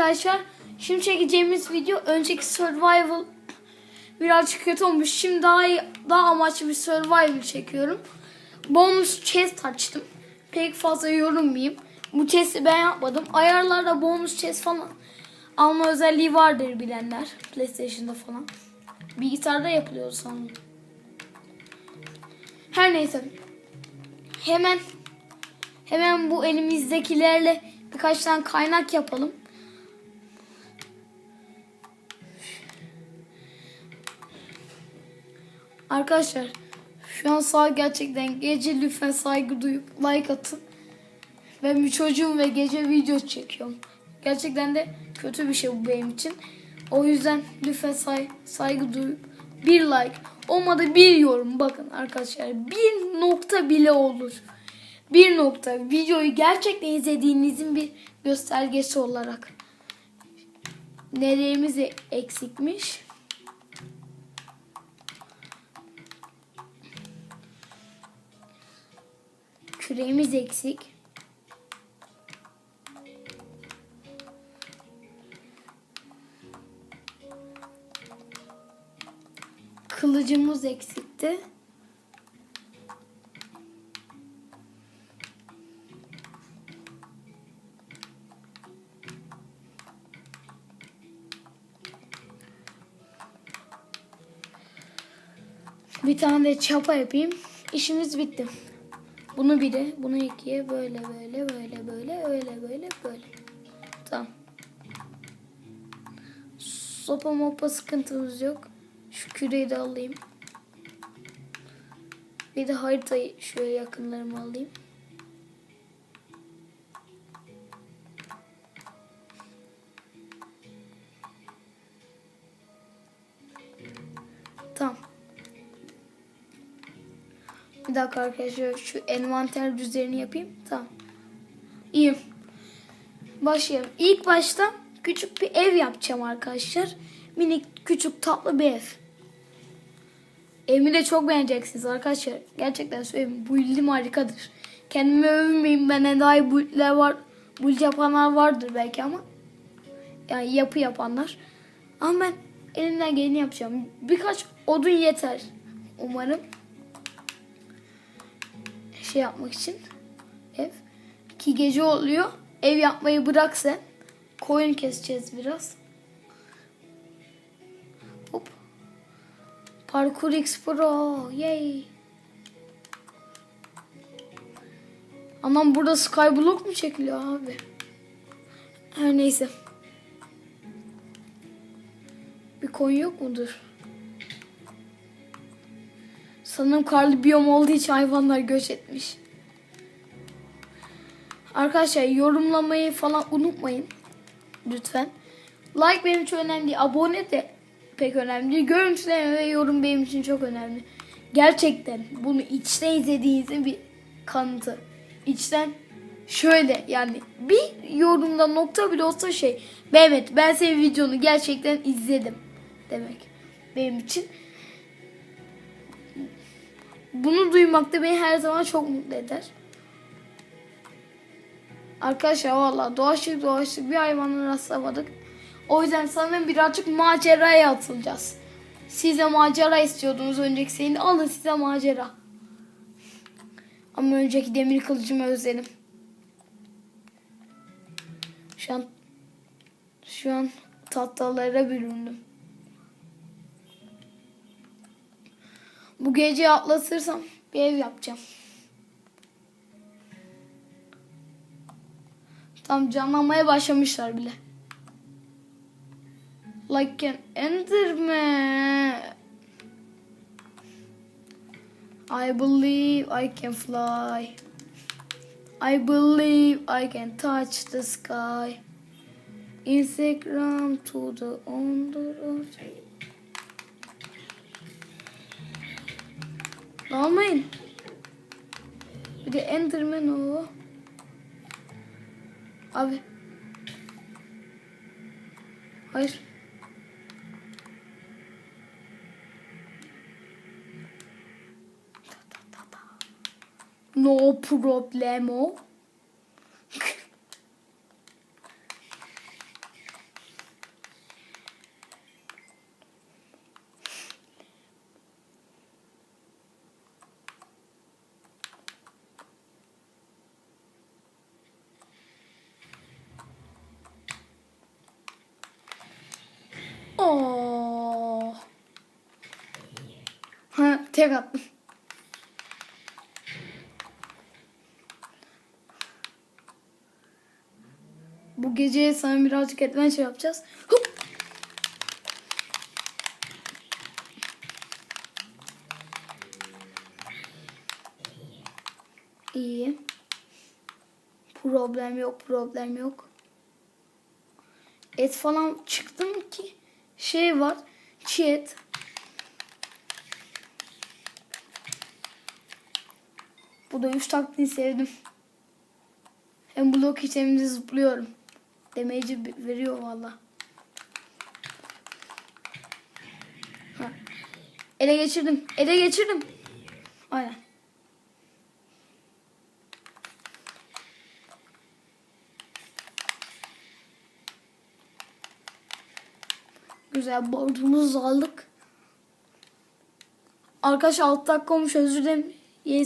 arkadaşlar. Şimdi çekeceğimiz video önceki survival birazcık kötü olmuş. Şimdi daha iyi, daha amaçlı bir survival çekiyorum. Bonus chest açtım. Pek fazla yorulmayayım. Bu chest'i ben yapmadım. Ayarlarda bonus chest falan alma özelliği vardır bilenler. PlayStation'da falan. Bilgisayarda yapılıyor sanırım. Her neyse. Hemen hemen bu elimizdekilerle birkaç tane kaynak yapalım. Arkadaşlar şu an sağ gerçekten gece lütfen saygı duyup like atın. Ben bir çocuğum ve gece video çekiyorum. Gerçekten de kötü bir şey bu benim için. O yüzden lütfen say saygı duyup bir like olmadı bir yorum bakın arkadaşlar bir nokta bile olur. Bir nokta videoyu gerçekten izlediğinizin bir göstergesi olarak. Nelerimiz eksikmiş? Küreğimiz eksik. Kılıcımız eksikti. Bir tane de çapa yapayım. İşimiz bitti. Bunu bire, bunu ikiye böyle böyle böyle böyle öyle böyle böyle. Tamam. Sopa mopa sıkıntımız yok. Şu küreyi de alayım. Bir de haritayı şöyle yakınlarıma alayım. Dakika arkadaşlar şu envanter düzenini yapayım. Tamam. İyi. Başlayalım. İlk başta küçük bir ev yapacağım arkadaşlar. Minik küçük tatlı bir ev. Evimi de çok beğeneceksiniz arkadaşlar. Gerçekten söyleyeyim. Bu ildim harikadır. Kendimi övmeyeyim. Benden daha iyi build'ler var. Build yapanlar vardır belki ama. Yani yapı yapanlar. Ama ben elimden geleni yapacağım. Birkaç odun yeter. Umarım şey yapmak için ev. Ki gece oluyor. Ev yapmayı bırak sen. Koyun keseceğiz biraz. Hop. Parkur X Pro. Yay. Aman burada Skyblock mu çekiliyor abi? Her neyse. Bir koyun yok mudur? Sanırım karlı biyom olduğu için hayvanlar göç etmiş. Arkadaşlar yorumlamayı falan unutmayın. Lütfen. Like benim için önemli. Abone de pek önemli değil. Görüntüleme ve yorum benim için çok önemli. Gerçekten bunu içten izlediğinizin bir kanıtı. İçten şöyle yani bir yorumda nokta bile olsa şey. Mehmet ben senin videonu gerçekten izledim demek. Benim için. Bunu duymak da beni her zaman çok mutlu eder. Arkadaşlar valla doğaçlık doğaçlık bir hayvana rastlamadık. O yüzden sanırım birazcık maceraya atılacağız. Siz de macera istiyordunuz önceki sene. Alın size macera. Ama önceki demir kılıcımı özledim. Şu an şu an tatlılara büründüm. Bu gece atlatırsam bir ev yapacağım. Tam canlanmaya başlamışlar bile. Like an enderman. I believe I can fly. I believe I can touch the sky. Instagram to the under of Almayın. Bir de Enderman o. Abi. Hayır. No problemo. Tek attım. Bu gece sana birazcık adventure yapacağız. Hup. İyi. Problem yok, problem yok. Et falan çıktı mı ki? Şey var, çiğ et. Bu da üç taktiği sevdim. Hem blok hiç hem de zıplıyorum. Demeyici veriyor valla. Ele geçirdim. Ele geçirdim. Aynen. Güzel bordumuzu aldık. Arkadaş 6 dakika olmuş özür dilerim. Yes.